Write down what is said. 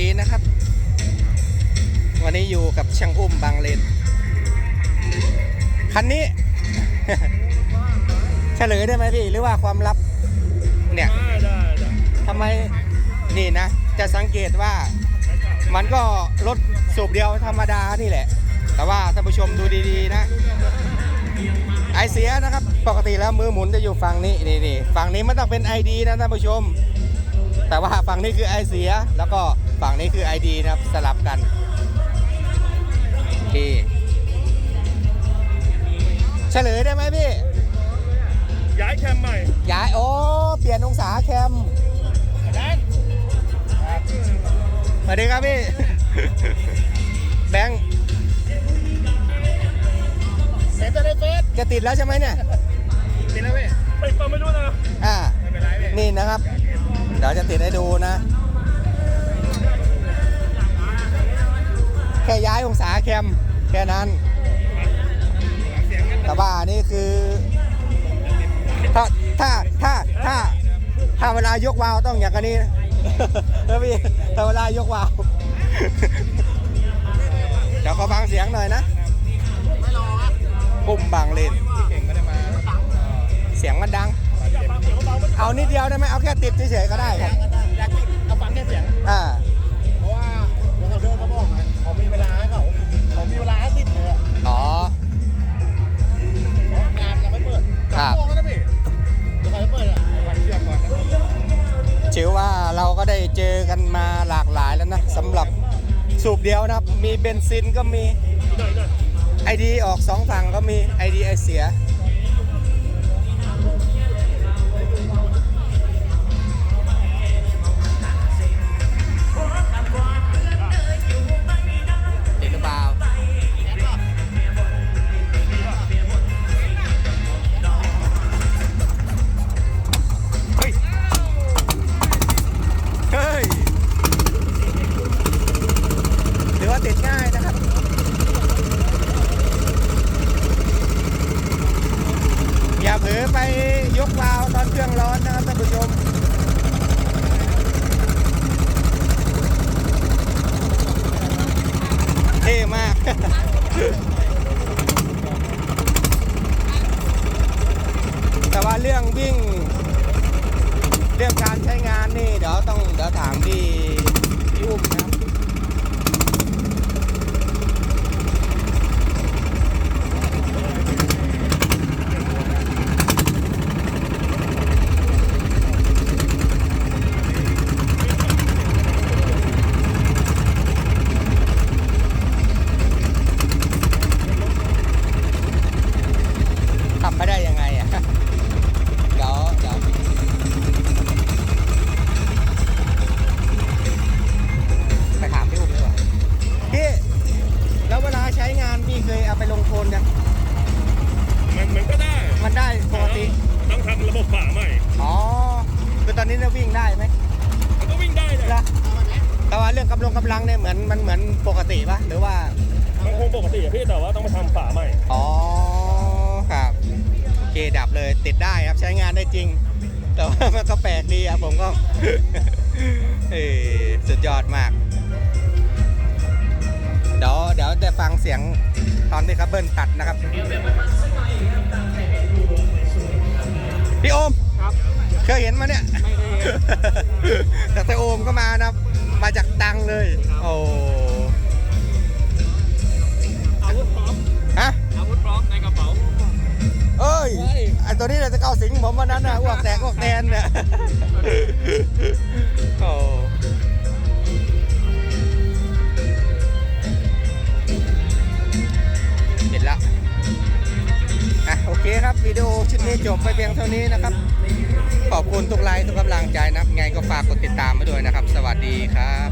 ดีนะครับ วันนี้อยู่กับช่างอุ้มบางเลน คันนี้ เฉลยได้ไหมพี่หรือว่าความลับ เนี่ยได้ได้ได้ทำไมนี่นะ จะสังเกตว่ามันก็รถสูบเดียวธรรมดานี่แหละ แต่ว่าท่านผู้ชมดูดีๆนะ ไอเสียนะครับ ปกติแล้วมือหมุนจะอยู่ฝั่งนี้นี่นี่ฝั่งนี้มันต้องเป็น ID นะท่านผู้ชม แต่ว่าฝั่งนี้คือไอเสียแล้วก็ ฝั่งนี้คือ ID นะครับสลับกันนี่เฉลยได้ไหมพี่ ย้ายแคมใหม่ย้ายโอ้เปลี่ยนองศาแคมด้านสวัสดีครับพี่ แบงค์เซ็นในเฟซจะติดแล้วใช่ไหมเนี่ยติดแล้วพี่ไปฟังไม่รู้นะอ่าไม่เป็นไรพี่นี่นะครับ เดี๋ยวจะติดให้ดูนะ แค่ย้ายองศาแคมแค่นั้นเสียงกันแต่ว่านี่คือถ้าถ้าถ้าถ้าถ้าเวลายกวาล์วต้องอย่างนี้นะแล้วพี่ถ้าเวลายกวาล์วเดี๋ยวขอฟังเสียงหน่อยนะปุ่มบางเลนเก่งไม่ได้มาเสียงมันดัง เอานิดเดียวได้ไหมเอาแค่ติดเฉยๆก็ได้ครับอยากเอาฟังแค่เสียงอ่า มีเวลาให้เขาเขามีเวลาให้ติดเลยอะอ๋องานยังไม่เปิดครับสองโมงแล้วนะพี่เดี๋ยวเขาจะเปิดอะวันเชื่อมก่อนนะถือว่าเราก็ได้เจอกันมาหลากหลายแล้วนะสำหรับสูบเดียวนะครับ มีเบนซินก็มีได้ได้ไอดีออกสองฝั่งก็มีไอดีไอเสีย กวาล์วตอนเครื่องร้อนนะครับท่านผู้ชมเท่มาก แต่ว่าเรื่องวิ่ง เรื่องการใช้งานนี่เดี๋ยวต้องเดี๋ยวถามพี่พี่อุ้มนะ ติต้องทำระบบฝาใหม่ อ๋อคือตอนนี้เนี่ยวิ่งได้ไหมมันก็วิ่งได้เลยล่ะแต่ว่าเรื่องกำลังกำลังเนี่ยเหมือนมันเหมือนปกติปะหรือว่ามันคงปกติอะพี่แต่ว่าต้องมาทำฝาใหม่ อ๋อครับโอเคดับเลยติดได้ครับใช้งานได้จริง แต่ว่ามันก็แปลกดีครับผมก็เออสุดยอดมากเดี๋ยวเดี๋ยวจะฟังเสียงตอนที่เขาเบิ้ลตัดนะครับ พี่โอมครับเคยเห็นมาเนี่ยไม่เคยเห็นแต่แต่โอมก็มานะครับมาจากตังเลย โอ้อาวุธพร้อมฮะอาวุธพร้อมในกระเป๋าเอ้ยเฮ้ยไอตัวนี้เราจะเข้าสิงผมวันนั้นนะอ้วกแตกอ้วกแตนเนี่ยโอ้ นี้จบไปเพียงเท่านี้นะครับ ขอบคุณทุกไลค์ทุกกำลังใจนะครับ ไงก็ฝากกดติดตามมาด้วยนะครับ สวัสดีครับ